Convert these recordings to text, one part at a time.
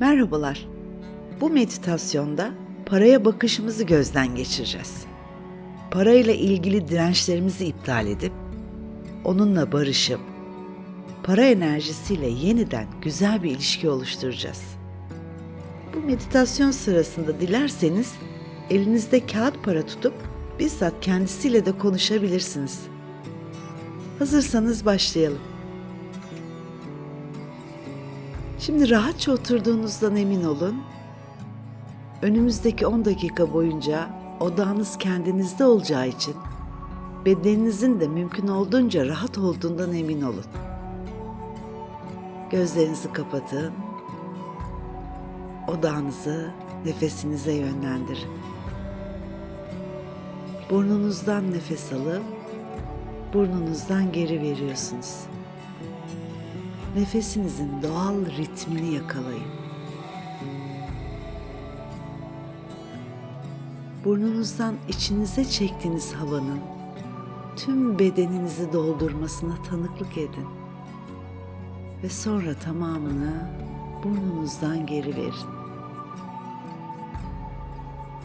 Merhabalar. Bu meditasyonda paraya bakışımızı gözden geçireceğiz. Parayla ilgili dirençlerimizi iptal edip onunla barışıp para enerjisiyle yeniden güzel bir ilişki oluşturacağız. Bu meditasyon sırasında dilerseniz elinizde kağıt para tutup bizzat kendisiyle de konuşabilirsiniz. Hazırsanız başlayalım. Şimdi rahatça oturduğunuzdan emin olun. Önümüzdeki 10 dakika boyunca odağınız kendinizde olacağı için bedeninizin de mümkün olduğunca rahat olduğundan emin olun. Gözlerinizi kapatın. Odağınızı nefesinize yönlendirin. Burnunuzdan nefes alıp burnunuzdan geri veriyorsunuz. Nefesinizin doğal ritmini yakalayın. Burnunuzdan içinize çektiğiniz havanın tüm bedeninizi doldurmasına tanıklık edin. Ve sonra tamamını burnunuzdan geri verin.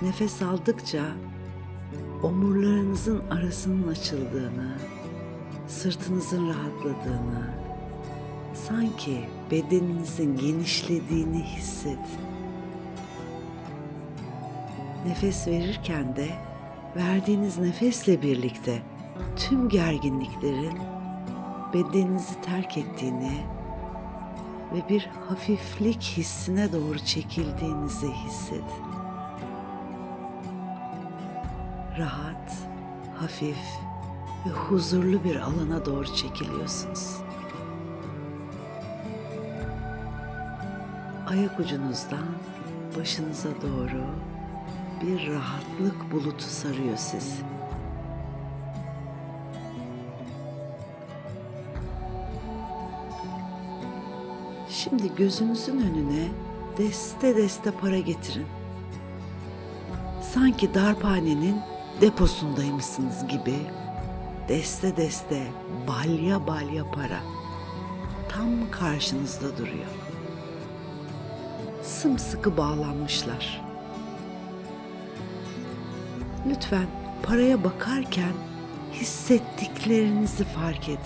Nefes aldıkça omurlarınızın arasının açıldığını, sırtınızın rahatladığını, sanki bedeninizin genişlediğini hissedin. Nefes verirken de verdiğiniz nefesle birlikte tüm gerginliklerin bedeninizi terk ettiğini ve bir hafiflik hissine doğru çekildiğinizi hissedin. Rahat, hafif ve huzurlu bir alana doğru çekiliyorsunuz. Ayak ucunuzdan başınıza doğru bir rahatlık bulutu sarıyor sizi. Şimdi gözünüzün önüne deste deste para getirin. Sanki darphanenin deposundaymışsınız gibi deste deste balya balya para tam karşınızda duruyor. Sımsıkı bağlanmışlar. Lütfen paraya bakarken hissettiklerinizi fark edin.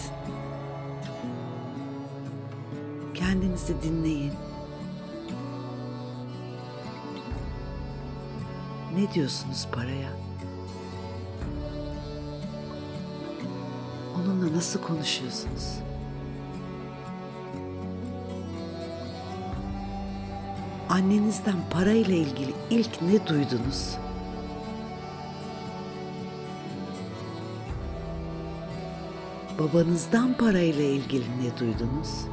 Kendinizi dinleyin. Ne diyorsunuz paraya? Onunla nasıl konuşuyorsunuz? Annenizden parayla ilgili ilk ne duydunuz? Babanızdan parayla ilgili ne duydunuz?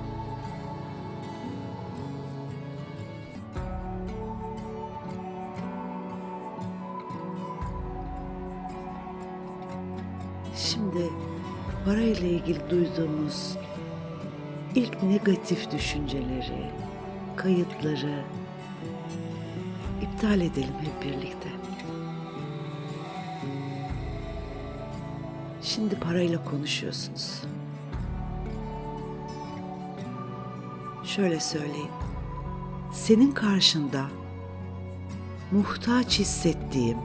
Şimdi parayla ilgili duyduğumuz ilk negatif düşünceleri, kayıtları iptal edelim hep birlikte. Şimdi parayla konuşuyorsunuz. Şöyle söyleyeyim. Senin karşında muhtaç hissettiğim,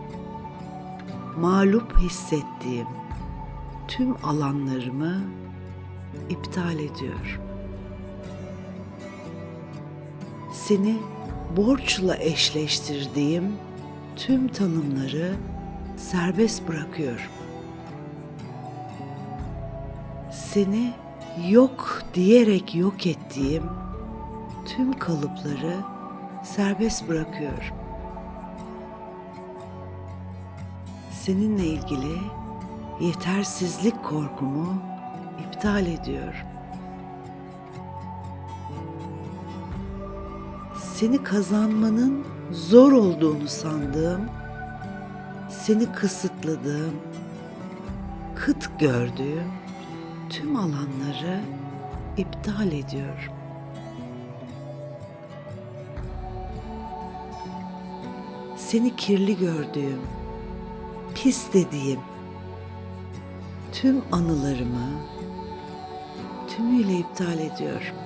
mağlup hissettiğim tüm alanlarımı iptal ediyorum. Seni borçla eşleştirdiğim tüm tanımları serbest bırakıyorum. Seni yok diyerek yok ettiğim tüm kalıpları serbest bırakıyorum. Seninle ilgili yetersizlik korkumu iptal ediyorum. Seni kazanmanın zor olduğunu sandığım, seni kısıtladığım, kıt gördüğüm tüm alanları iptal ediyorum. Seni kirli gördüğüm, pis dediğim tüm anılarımı tümüyle iptal ediyorum.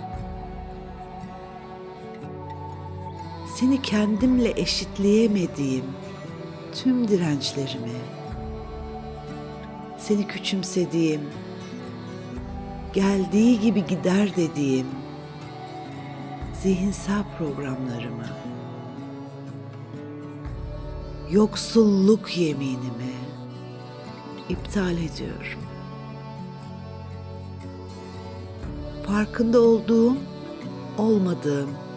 Seni kendimle eşitleyemediğim tüm dirençlerimi, seni küçümsediğim, geldiği gibi gider dediğim zihinsel programlarımı, yoksulluk yeminimi iptal ediyorum. Farkında olduğum, olmadığım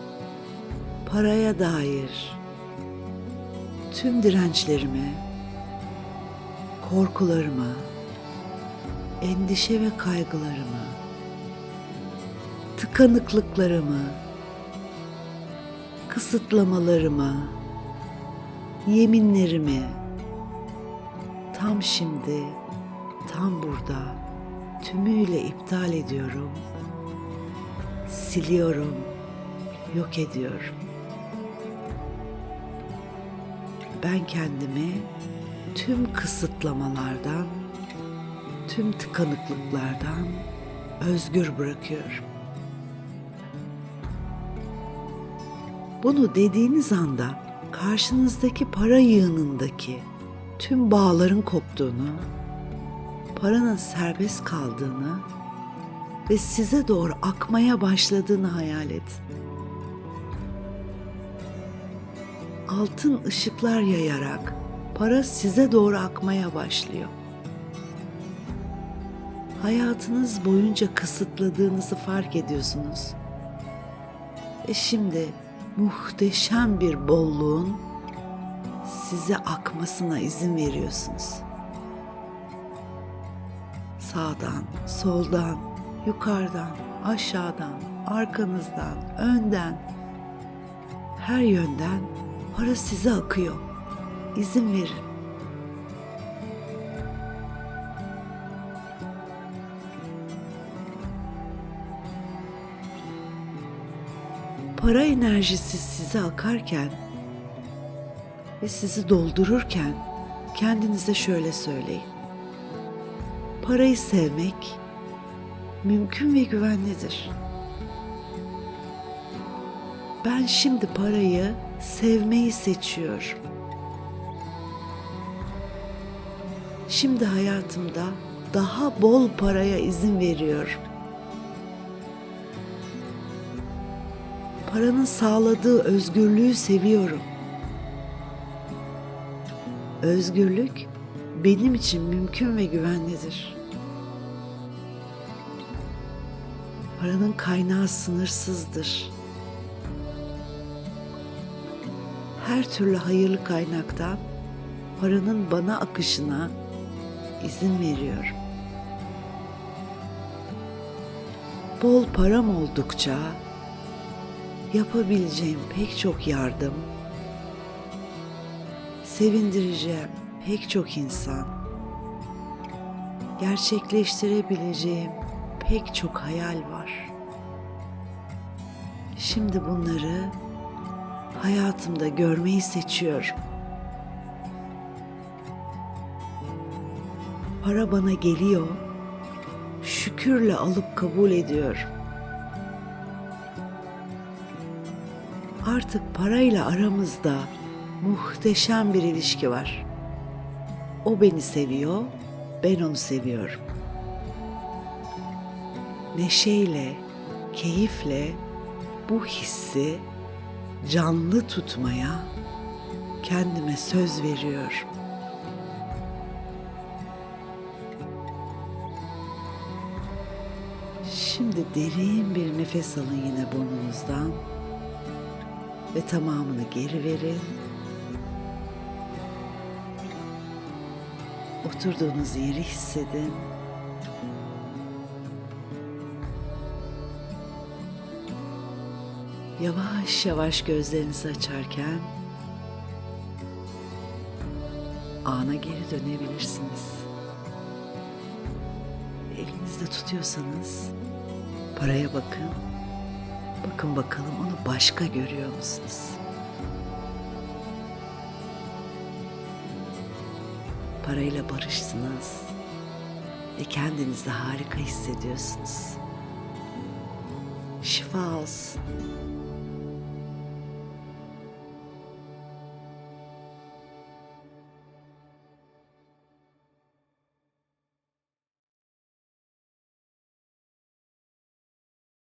paraya dair tüm dirençlerimi, korkularımı, endişe ve kaygılarımı, tıkanıklıklarımı, kısıtlamalarımı, yeminlerimi tam şimdi, tam burada tümüyle iptal ediyorum, siliyorum, yok ediyorum. Ben kendimi tüm kısıtlamalardan, tüm tıkanıklıklardan özgür bırakıyorum. Bunu dediğiniz anda karşınızdaki para yığınındaki tüm bağların koptuğunu, paranın serbest kaldığını ve size doğru akmaya başladığını hayal edin. Altın ışıklar yayarak para size doğru akmaya başlıyor. Hayatınız boyunca kısıtladığınızı fark ediyorsunuz. Ve şimdi muhteşem bir bolluğun size akmasına izin veriyorsunuz. Sağdan, soldan, yukarıdan, aşağıdan, arkanızdan, önden, her yönden para size akıyor. İzin verin. Para enerjisi size akarken ve sizi doldururken kendinize şöyle söyleyin. Parayı sevmek mümkün ve güvenlidir. Ben şimdi parayı sevmeyi seçiyorum. Şimdi hayatımda daha bol paraya izin veriyorum. Paranın sağladığı özgürlüğü seviyorum. Özgürlük benim için mümkün ve güvenlidir. Paranın kaynağı sınırsızdır. Her türlü hayırlı kaynaktan paranın bana akışına izin veriyorum. Bol param oldukça yapabileceğim pek çok yardım, sevindireceğim pek çok insan, gerçekleştirebileceğim pek çok hayal var. Şimdi bunları hayatımda görmeyi seçiyorum. Para bana geliyor, şükürle alıp kabul ediyorum. Artık parayla aramızda muhteşem bir ilişki var. O beni seviyor, ben onu seviyorum. Neşeyle, keyifle bu hissi canlı tutmaya kendime söz veriyorum. Şimdi derin bir nefes alın yine burnunuzdan ve tamamını geri verin. Oturduğunuz yeri hissedin. Yavaş yavaş gözlerinizi açarken ana geri dönebilirsiniz. Elinizde tutuyorsanız paraya bakın. Bakın bakalım onu başka görüyor musunuz? Parayla barışsınız ve kendinizi harika hissediyorsunuz. Şifa olsun.